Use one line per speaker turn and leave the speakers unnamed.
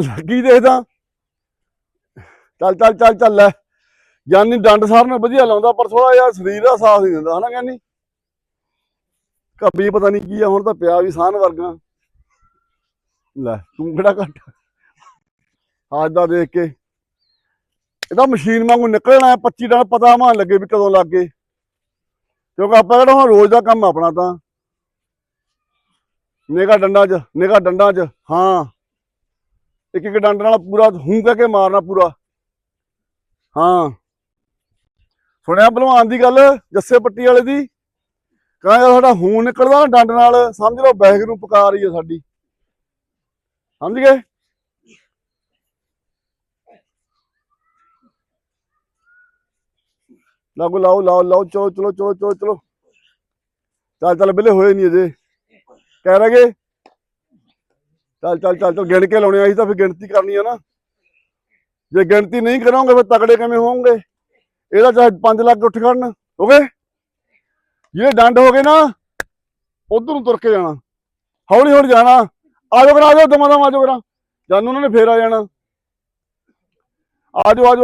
ਕੀ ਦੇਖਦਾ ਚੱਲ ਚੱਲ ਚੱਲ ਚੱਲ ਲੈ। ਗਿਆਨੀ ਡੰਡ ਸਾਰ ਨੂੰ ਵਧੀਆ ਲਾਉਂਦਾ, ਪਰ ਥੋੜਾ ਜਿਹਾ ਸਰੀਰ ਦਾ ਸਾਥ ਨਹੀਂ ਦਿੰਦਾ, ਹਨਾ ਗਿਆਨੀ? ਕੱਬੀ ਪਤਾ ਨਹੀਂ ਕੀ ਆ, ਹੁਣ ਤਾਂ ਪਿਆ ਵੀ ਸਾਨ ਵਰਗਾ। ਲੈ, ਤੂੰ ਕਿਹੜਾ ਘੱਟ। ਅੱਜ ਦਾ ਦੇਖ ਕੇ। ਇਹਦਾ ਮਸ਼ੀਨ ਵਾਂਗੂ ਨਿਕਲਣਾ ਹੈ 25 ਡੰਡ ਪਤਾ ਮਾਨ ਲੱਗੇ ਵੀ ਕਦੋਂ ਲੱਗ ਗਏ। ਕਿਉਂਕਿ ਆਪਾਂ ਕਿਹੜਾ ਹੁਣ ਰੋਜ਼ ਦਾ ਕੰਮ ਆਪਣਾ ਤਾਂ। ਨਿਗਾ ਡੰਡਾ 'ਚ ਨਿਗਾ ਡੰਡਾ 'ਚ, ਹਾਂ। ਇੱਕ ਇੱਕ ਡੰਡ ਨਾਲ ਪੂਰਾ ਹੂੰ ਕਹਿ ਕੇ ਮਾਰਨਾ ਪੂਰਾ। ਹਾਂ। ਸੁਣਿਆ ਭਲਵਾਨ ਦੀ ਗੱਲ, ਜੱਸੇ ਪੱਟੀ ਵਾਲੇ ਦੀ? ਕਹਿੰਦਾ ਸਾਡਾ ਹੂੰ ਨਿਕਲਦਾ ਡੰਡ ਨਾਲ, ਸਮਝ ਲਓ ਬੈਗ ਨੂੰ ਪੁਕਾਰ ਰਹੀ ਹੈ ਸਾਡੀ। ਸਮਝ ਗਏ? ਲਾਗੋ ਲਾਓ ਲਾਓ ਲਾਓ, ਚਲੋ ਚਲੋ ਚਲੋ ਚਲੋ। ਚਲੋ, ਚੱਲ ਚੱਲ ਬਿਲੇ ਹੋਏ ਨਹੀਂ ਅਜੇ। ਕਹਿ ਰਗੇ ਚੱਲ ਚੱਲ ਚੱਲ ਚੱਲ, ਗਿਣ ਕੇ ਲਾਉਣੇ ਆ, ਅਸੀਂ ਤਾਂ ਫਿਰ ਗਿਣਤੀ ਕਰਨੀ ਆ ਨਾ। ਜੇ ਗਿਣਤੀ ਨਹੀਂ ਕਰੋਗੇ, ਫਿਰ ਤਕੜੇ ਕਿਵੇਂ ਹੋਵੋਗੇ? ਇਹਦਾ ਚਾਹੇ 5 ਲੱਖ ਉੱਠ ਖੜਨ, ਹੋ ਗਏ? ਜਿਹੜੇ ਡੰਡ ਹੋ ਗਏ ਨਾ, ਉਧਰ ਨੂੰ ਤੁਰ ਕੇ ਜਾਣਾ। ਹੌਲੀ ਹੌਲੀ ਜਾਣਾ। ਆਜੋ ਕਰਾ, ਆਜੋ, ਦਮਾ ਦਮ ਆਜੋ ਕਰਾ। ਜਾਨੂੰ ਉਹਨਾਂ ਨੇ ਫੇਰ ਆ ਜਾਣਾ। ਆਜੋ ਆਜੋ।